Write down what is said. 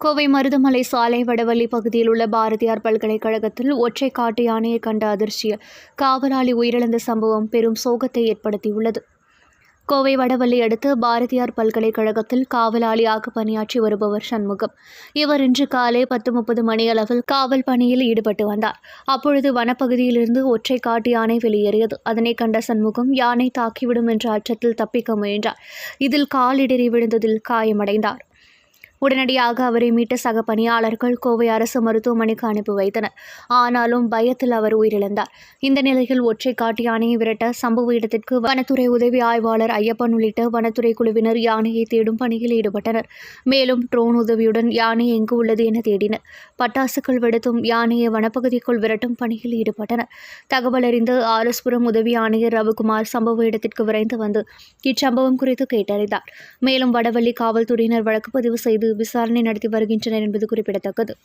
கோவை மருதமலை சாலை வடவள்ளி பகுதியில் உள்ள பாரதியார் பல்கலைக்கழகத்தில் ஒற்றை காட்டு யானையை கண்ட அதிர்ச்சியில் காவலாளி உயிரிழந்த சம்பவம் பெரும் சோகத்தை ஏற்படுத்தியுள்ளது. கோவை வடவள்ளி அடுத்து பாரதியார் பல்கலைக்கழகத்தில் காவலாளியாக பணியாற்றி வருபவர் சண்முகம். இவர் இன்று காலை பத்து முப்பது மணியளவில் காவல் பணியில் ஈடுபட்டு வந்தார். அப்பொழுது வனப்பகுதியிலிருந்து ஒற்றை காட்டு யானை வெளியேறியது. அதனை கண்ட சண்முகம் யானை தாக்கிவிடும் என்ற அச்சத்தில் தப்பிக்க முயன்றார். இதில் காலிடறி விழுந்ததில் காயமடைந்தார். உடனடியாக அவரை மீட்ட சக பணியாளர்கள் கோவை அரசு மருத்துவமனைக்கு அனுப்பி வைத்தனர். ஆனாலும் பயத்தில் அவர் உயிரிழந்தார். இந்த நிலையில் ஒற்றை காட்டு யானையை விரட்ட சம்பவ இடத்திற்கு வனத்துறை உதவி ஆய்வாளர் ஐயப்பன் உள்ளிட்ட வனத்துறை குழுவினர் யானையை தேடும் பணியில் ஈடுபட்டனர். மேலும் ட்ரோன் உதவியுடன் யானை எங்கு உள்ளது என தேடினர். பட்டாசுகள் வெடித்தும் யானையை வனப்பகுதிக்குள் விரட்டும் பணியில் ஈடுபட்டனர். தகவல் அறிந்து ஆலஸ்புரம் உதவி ஆணையர் ரவிக்குமார் சம்பவ இடத்திற்கு விரைந்து வந்து இச்சம்பவம் குறித்து கேட்டறிந்தார். மேலும் வடவள்ளி காவல்துறையினர் வழக்கு பதிவு செய்து விசாரணை நடத்தி வருகின்றனர் என்பது குறிப்பிடத்தக்கது.